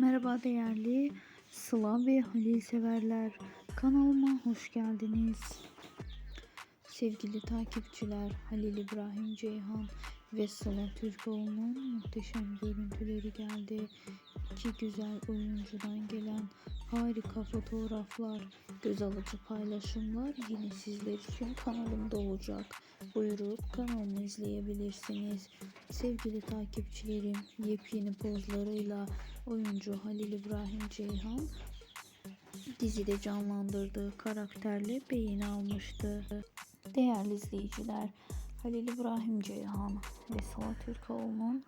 Merhaba değerli Sıla ve Halil severler. Kanalıma hoş geldiniz. Sevgili takipçiler Halil İbrahim Ceyhan ve Sıla Türkoğlu'nun muhteşem görüntüleri geldi. İki güzel oyuncudan gelen harika fotoğraflar, göz alıcı paylaşımlar yine sizler için kanalımda olacak. Buyurup kanalımı izleyebilirsiniz. Sevgili takipçilerim yepyeni pozlarıyla oyuncu Halil İbrahim Ceyhan dizide canlandırdığı karakterle beğeni almıştı. Değerli izleyiciler, Halil İbrahim Ceyhan ve Sıla Türkoğlu'nun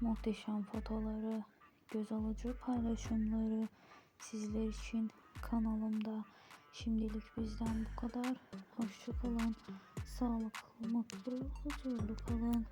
muhteşem fotoları, göz alıcı paylaşımları sizler için kanalımda. Şimdilik bizden bu kadar. Hoşçakalın. Sağlıklı, mutlu, huzurlu kalın.